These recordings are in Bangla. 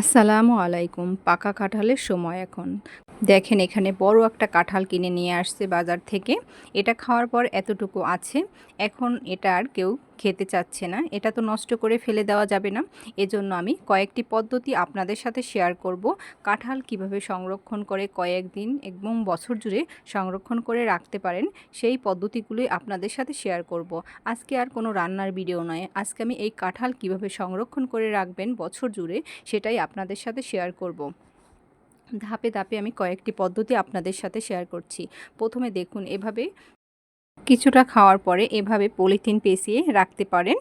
আসসালামু আলাইকুম, পাকা কাঁঠালের সময় এখন। দেখেন, এখানে বড় একটা কাঁঠাল কিনে নিয়ে আসছে বাজার থেকে। এটা খাওয়ার পর এতটুকু আছে। এখন এটা আর কেউ খেতে চাচ্ছে না, এটা তো নষ্ট করে ফেলে দেওয়া যাবে না। এজন্য আমি কয়েকটি পদ্ধতি আপনাদের সাথে শেয়ার করব। কাঁঠাল কীভাবে সংরক্ষণ করে কয়েকদিন এবং বছর জুড়ে সংরক্ষণ করে রাখতে পারেন, সেই পদ্ধতিগুলোই আপনাদের সাথে শেয়ার করব। আজকে আর কোনো রান্নার ভিডিও নয়। আজকে আমি এই কাঁঠাল কীভাবে সংরক্ষণ করে রাখবেন বছর জুড়ে, সেটাই আপনাদের সাথে শেয়ার করব। ধাপে ধাপে আমি কয়েকটি পদ্ধতি আপনাদের সাথে শেয়ার করছি। প্রথমে দেখুন, এভাবে কিছুটা খাওয়ার পরে এভাবে পলিথিন পেঁচিয়ে রাখতে পারেন।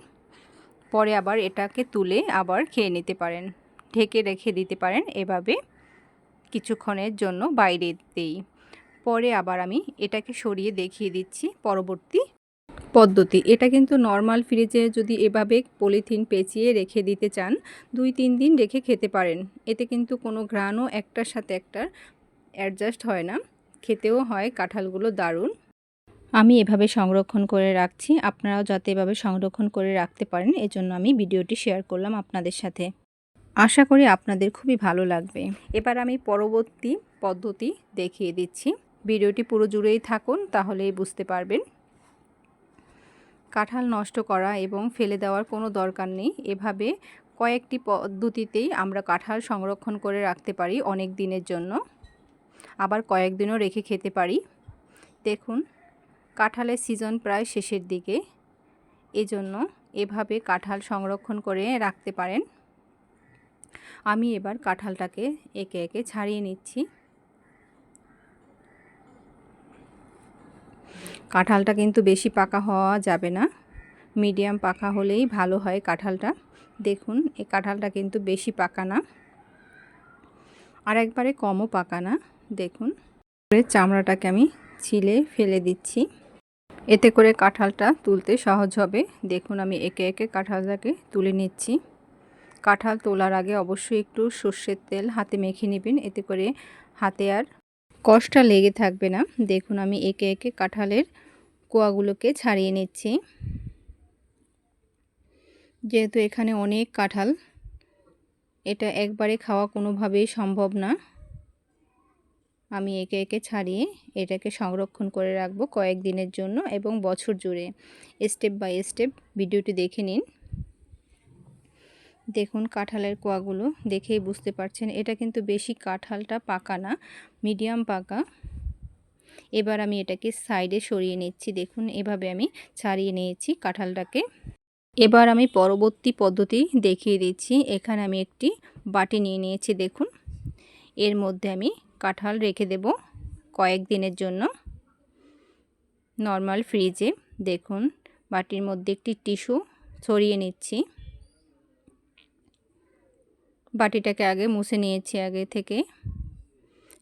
পরে আবার এটাকে তুলে আবার খেয়ে নিতে পারেন। ঢেকে রেখে দিতে পারেন এভাবে কিছুক্ষণের জন্য বাইরে দিই পরে আবার আমি এটাকে সরিয়ে দেখিয়ে দিচ্ছি পরবর্তী পদ্ধতি। এটা কিন্তু নর্মাল ফ্রিজে যদি এভাবে পলিথিন পেঁচিয়ে রেখে দিতে চান, দুই তিন দিন রেখে খেতে পারেন। এতে কিন্তু কোনো ঘ্রাণও একটার সাথে একটার অ্যাডজাস্ট হয় না। খেতেও হয়, কাঁঠালগুলো দারুণ। আমি এভাবে সংরক্ষণ করে রাখছি। আপনারাও যাতে এভাবে সংরক্ষণ করে রাখতে পারেন, এজন্য আমি ভিডিওটি শেয়ার করলাম আপনাদের সাথে। আশা করি আপনাদের খুবই ভালো লাগবে। এবার আমি পরবর্তী পদ্ধতি দেখিয়ে দিচ্ছি। ভিডিওটি পুরো জুড়েই থাকুন, তাহলেই বুঝতে পারবেন। কাঁঠাল নষ্ট করা এবং ফেলে দেওয়ার কোনো দরকার নেই। এভাবে কয়েকটি পদ্ধতিতেই আমরা কাঁঠাল সংরক্ষণ করে রাখতে পারি অনেক দিনের জন্য। আবার কয়েকদিনও রেখে খেতে পারি। দেখুন কাঁঠালের সিজন প্রায় শেষের দিকে। এজন্য এভাবে কাঁঠাল সংরক্ষণ করে রাখতে পারেন। আমি এবার কাঁঠালটাকে একে একে ছাড়িয়ে নিচ্ছি। কাঁঠালটা কিন্তু বেশি পাকা হওয়া যাবে না। মিডিয়াম পাকা হলেই ভালো হয় কাঁঠালটা। দেখুন এই কাঁঠালটা কিন্তু বেশি পাকা না। আর একবারে কমও পাকা না। দেখুন চামড়াটাকে আমি ছিলে ফেলে দিচ্ছি। এতে করে কাঁঠালটা তুলতে সহজ হবে। দেখুন, আমি একে একে কাঁঠালটাকে তুলে নিচ্ছি। কাঁঠাল তোলার আগে অবশ্যই একটু সর্ষের তেল হাতে মেখে নেবেন। এতে করে হাতে আর কষ্টটা লেগে থাকবে না। দেখুন, আমি একে একে কাঁঠালের কোয়াগুলোকে ছাড়িয়ে নিচ্ছি। যেহেতু এখানে অনেক কাঁঠাল, এটা একবারে খাওয়া কোনোভাবেই সম্ভব না। আমি একে একে ছাড়িয়ে এটাকে সংরক্ষণ করে রাখব কয়েকদিনের জন্য এবং বছর জুড়ে। স্টেপ বাই স্টেপ ভিডিওটি দেখে নিন। দেখুন কাঁঠালের কোয়াগুলো, দেখেই বুঝতে পারছেন। এটা কিন্তু বেশি কাঁঠালটা পাকা না, মিডিয়াম পাকা। এবার আমি এটাকে সাইডে সরিয়ে নিচ্ছি। দেখুন, এভাবে আমি ছাড়িয়ে নিয়েছি কাঁঠালটাকে। এবার আমি পরবর্তী পদ্ধতি দেখিয়ে দিচ্ছি। এখানে আমি একটি বাটি নিয়ে নিয়েছি, দেখুন। এর মধ্যে আমি কাঁঠাল রেখে দেব কয়েক দিনের জন্য। নর্মাল ফ্রিজে দেখুন বাটির মধ্যে একটি টিস্যু ছড়িয়ে নিচ্ছি। বাটিটাকে আগে মুছে নিয়েছি আগে থেকে।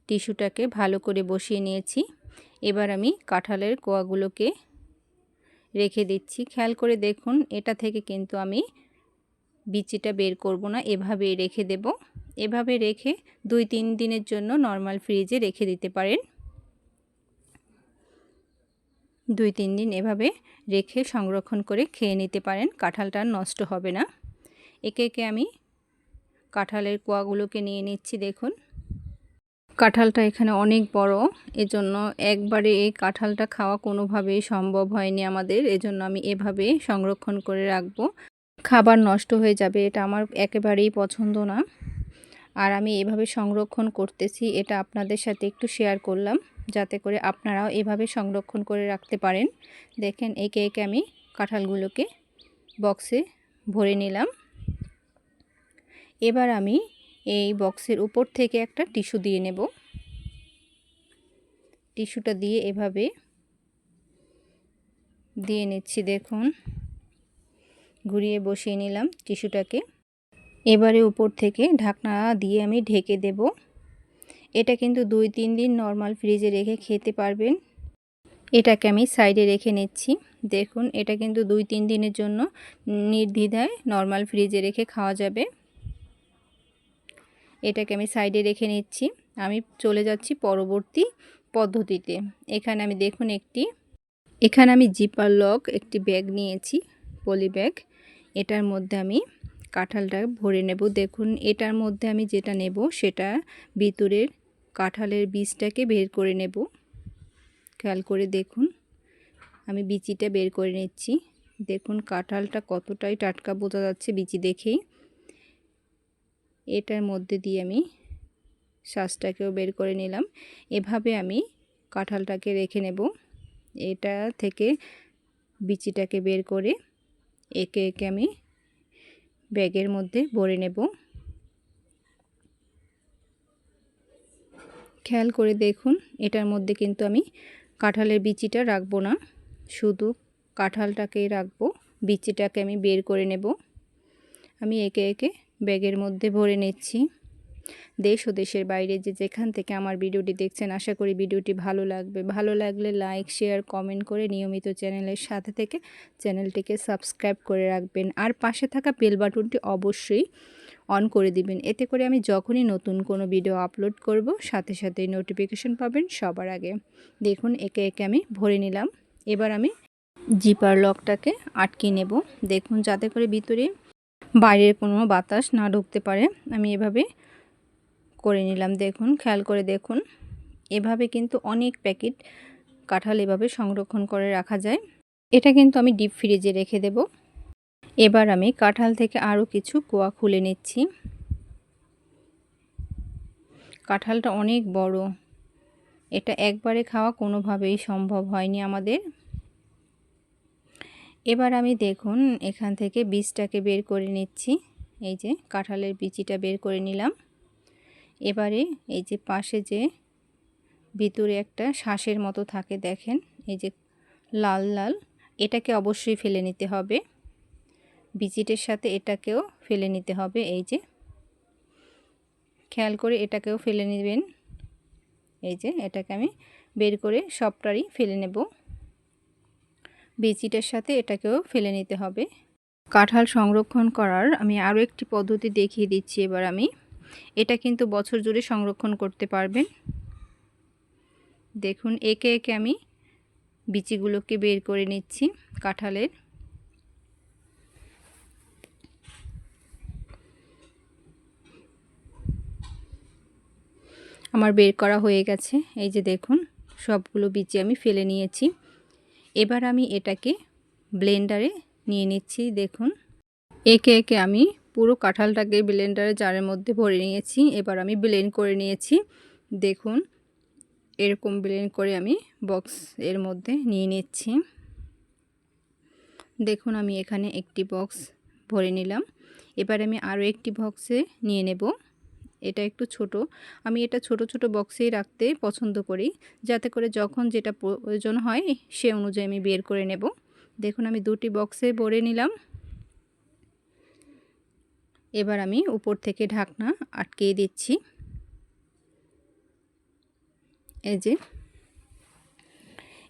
টিস্যুটাকে ভালো করে বসিয়ে নিয়েছি। এবার আমি কাঁঠালের কোয়াগুলোকে রেখে দিচ্ছি। খেয়াল করে দেখুন, এটা থেকে কিন্তু আমি বিচিটা বের করব না, এভাবেই রেখে দেব। এভাবে রেখে দুই তিন দিনের জন্য নর্মাল ফ্রিজে রেখে দিতে পারেন। দুই তিন দিন এভাবে রেখে সংরক্ষণ করে খেয়ে নিতে পারেন, কাঁঠালটা নষ্ট হবে না। একে একে আমি কাঁঠালের কোয়াগুলোকে নিয়ে নিচ্ছি, দেখুন। কাঁঠালটা এখানে অনেক বড়, এজন্য একবারে এই কাঁঠালটা খাওয়া কোনোভাবেই সম্ভব হয়নি আমাদের, এজন্য আমি এভাবে সংরক্ষণ করে রাখব। খাবার নষ্ট হয়ে যাবে, এটা আমার একেবারেই পছন্দ না। আর আমি এভাবে সংরক্ষণ করতেছি, এটা আপনাদের সাথে একটু শেয়ার করলাম, যাতে করে আপনারাও এভাবে সংরক্ষণ করে রাখতে পারেন। দেখেন, একে একে আমি কাঁঠালগুলোকে বক্সে ভরে নিলাম। এবার আমি এই বক্সের উপর থেকে একটা টিস্যু দিয়ে নেব। টিস্যুটা দিয়ে এভাবে দিয়ে নিচ্ছি, দেখুন। ঘুরিয়ে বসিয়ে নিলাম টিস্যুটাকে এবারে উপর থেকে ঢাকনা দিয়ে আমি ঢেকে দেব। এটা কিন্তু দুই তিন দিন নর্মাল ফ্রিজে রেখে খেতে পারবেন। এটাকে আমি সাইডে রেখে নিচ্ছি। দেখুন, এটা কিন্তু দুই তিন দিনের জন্য নির্দ্বিধায় নর্মাল ফ্রিজে রেখে খাওয়া যাবে। এটাকে আমি সাইডে রেখে নিচ্ছি। আমি চলে যাচ্ছি পরবর্তী পদ্ধতিতে। এখানে আমি দেখুন একটি, এখানে আমি জিপার লক একটি ব্যাগ নিয়েছি পলি ব্যাগ এটার মধ্যে আমি কাঁঠালটা ভরে নেব। দেখুন, এটার মধ্যে আমি যেটা নেব সেটা ভিতরের কাঁঠালের বীজটাকে বের করে নেব। খেয়াল করে দেখুন, আমি বিচিটা বের করে নিচ্ছি। দেখুন, কাঁঠালটা কতটাই টাটকা বোঝা যাচ্ছে বিচি দেখেই। এটার মধ্যে দিয়ে আমি শ্বাসটাকেও বের করে নিলাম। এভাবে আমি কাঁঠালটাকে রেখে নেব। এটা থেকে বিচিটাকে বের করে একে একে আমি ব্যাগের মধ্যে ভরে নেব। খেয়াল করে দেখুন, এটার মধ্যে কিন্তু আমি কাঁঠালের বিচিটা রাখব না। শুধু কাঁঠালটাকেই রাখব, বিচিটাকে আমি বের করে নেব। আমি একে একে ব্যাগের মধ্যে ভরে নিচ্ছি। দেশ ও দেশের বাইরে যে যেখান থেকে আমার ভিডিওটি দেখছেন, আশা করি ভিডিওটি ভালো লাগবে। ভালো লাগলে লাইক, শেয়ার, কমেন্ট করে নিয়মিত চ্যানেলের সাথে থেকে চ্যানেলটিকে সাবস্ক্রাইব করে রাখবেন। আর পাশে থাকা বেল বাটনটি অবশ্যই অন করে দিবেন। এতে করে আমি যখনই নতুন কোনো ভিডিও আপলোড করব, সাথে সাথেই নোটিফিকেশন পাবেন সবার আগে। দেখুন, একে একে আমি ভরে নিলাম। এবার আমি জিপার লকটাকে আটকে নেব। দেখুন, যাতে করে ভিতরে বাইরের কোনো বাতাস না ঢুকতে পারে। আমি এভাবে করে নিলাম, দেখুন, খেয়াল করে দেখুন। এভাবে কিন্তু অনেক প্যাকেট কাঁঠাল এভাবে সংরক্ষণ করে রাখা যায়। এটা কিন্তু আমি ডিপ ফ্রিজে রেখে দেব। এবার আমি কাঁঠাল থেকে আরও কিছু কোয়া খুলে নিচ্ছি। কাঁঠালটা অনেক বড়। এটা একবারে খাওয়া কোনোভাবেই সম্ভব হয়নি আমাদের। এবার আমি দেখুন, এখান থেকে বীজটাকে বের করে নিচ্ছি। এই যে, কাঁঠালের বিচিটা বের করে নিলাম। এবারে এই যে পাশে যে ভিতরে একটা শ্বাসের মতো থাকে দেখেন, এই যে লাল লাল, এটাকে অবশ্যই ফেলে নিতে হবে। বিচিটের সাথে এটাকেও ফেলে নিতে হবে, এই যে। খেয়াল করে এটাকেও ফেলে নেবেন। এই যে এটাকে আমি বের করে সবটারই ফেলে নেব। বিচিটার সাথে এটাকেও ফেলে নিতে হবে। কাঁঠাল সংরক্ষণ করার আমি আরও একটি পদ্ধতি দেখিয়ে দিচ্ছি এবার আমি। এটা কিন্তু বছর জুড়ে সংরক্ষণ করতে পারবেন। দেখুন, একে একে আমি বিচিগুলোকে বের করে নিচ্ছি কাঁঠালের। আমার বের করা হয়ে গেছে। এই যে দেখুন, সবগুলো বিচি আমি ফেলে নিয়েছি। এবার আমি এটাকে ব্লেন্ডারে নিয়ে নিচ্ছি, দেখুন। একে একে আমি পুরো কাঁঠালটাকে ব্লেন্ডারে জারের মধ্যে ভরে নিয়েছি। এবার আমি ব্লেন্ড করে নিয়েছি। দেখুন, এরকম ব্লেন্ড করে আমি বক্স এর মধ্যে নিয়ে নিচ্ছি। দেখুন, আমি এখানে একটি বক্স ভরে নিলাম। এবার আমি আরও একটি বক্সে নিয়ে নেব। এটা একটু ছোট। আমি এটা ছোট ছোট বক্সেই রাখতে পছন্দ করি, যাতে করে যখন যেটা প্রয়োজন হয়, সে অনুযায়ী আমি বের করে নেব। দেখুন, আমি দুটি বক্সে ভরে নিলাম। এবার আমি উপর থেকে ঢাকনা আটকে দিচ্ছি। এই যে,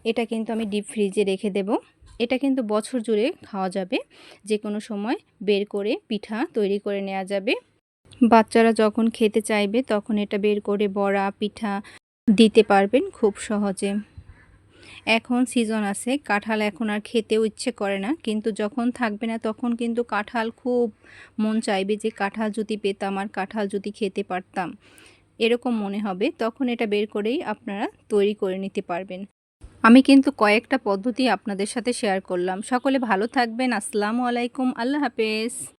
এটা কিন্তু আমি ডিপ ফ্রিজে রেখে দেব। এটা কিন্তু বছর জুড়ে খাওয়া যাবে। যে কোনো সময় বের করে পিঠা তৈরি করে নেওয়া যাবে। বাচ্চারা যখন খেতে চাইবে তখন এটা বের করে বড়া, পিঠা দিতে পারবেন খুব সহজে। এখন সিজন আছে, কাঁঠাল এখন আর খেতেও ইচ্ছে করে না, কিন্তু যখন থাকবে না তখন কিন্তু কাঁঠাল খুব মন চাইবে যে কাঁঠাল যদি পেতাম আর কাঁঠাল যদি খেতে পারতাম। এরকম মনে হবে, তখন এটা বের করেই আপনারা তৈরি করে নিতে পারবেন। আমি কিন্তু কয়েকটা পদ্ধতি আপনাদের সাথে শেয়ার করলাম। সকলে ভালো থাকবেন, আসসালামু আলাইকুম, আল্লাহ হাফেজ।